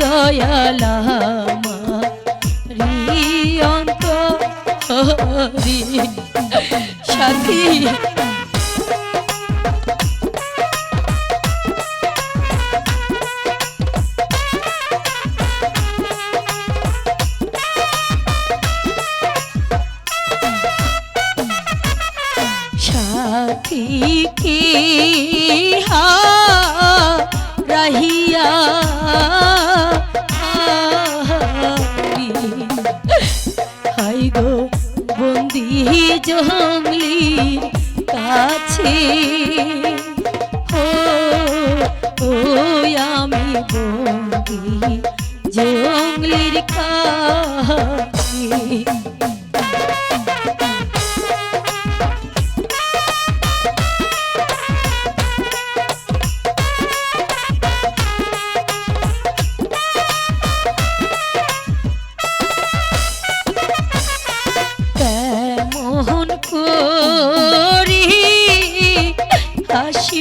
দয়ালা হরি সাথী সাথী কি গো বন্দি জঙ্গলির কাছে। ও ও আমি বন্দি জঙ্গলির কাছে।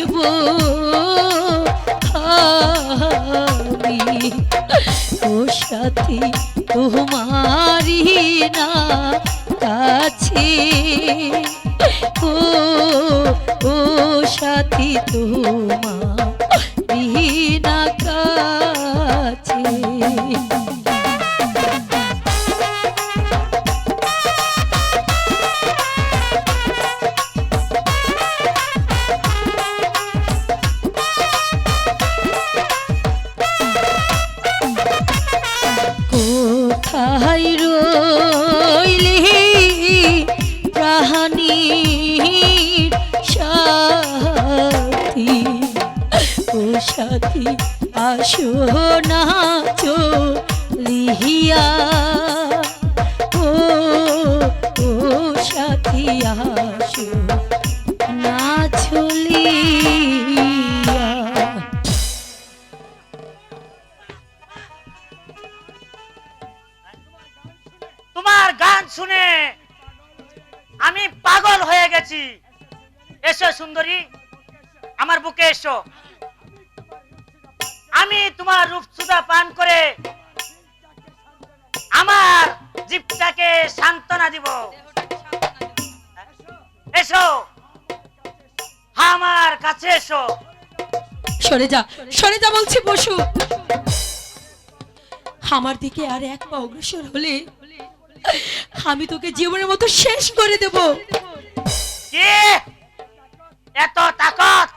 হাসিব আমি সাথী তোমারি না কাছে। ও ও সাথী তোমারি না কাছে। আসো না লিহিয়া ও ও সাথী, আসো না চলিয়া তোমার গান শুনে আমি পাগল হয়ে গেছি। এসো সুন্দরী, আমার বুকে এসো। আমি তোমার রূপসুদা পান করে আমার জীবটাকে সান্ত্বনা দিব। এসো। আমার কাছে এসো। সরে যা সরে যা বলছি বসু। আমার দিকে আর এক পা অগ্রসর হলে আমি তোকে জীবনের মতো শেষ করে দেব। কি? এত তাকত?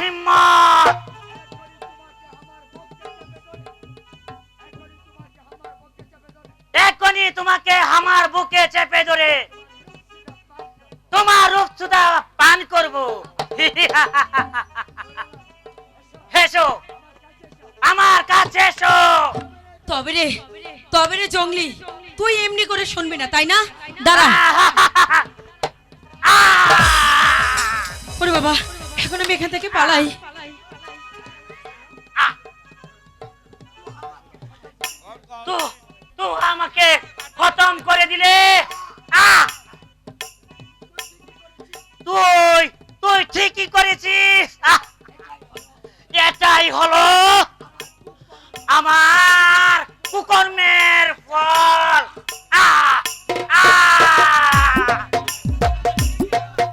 হিম্মত। এখনই তোমাকে আমার বুকে চেপে ধরে তোমার রূপসুদা পান করব। এসো আমার কাছে এসো। তবে রে তবে রে জঙ্গলি তুই এমনি করে শুনবি না তাই না? দাঁড়া। ওরে বাবা। এখন আমি এখান থেকে পালাই। তো আমাকে খতম করে দিলে? তুই তুই ঠিকই করেছিস। এটাই হলো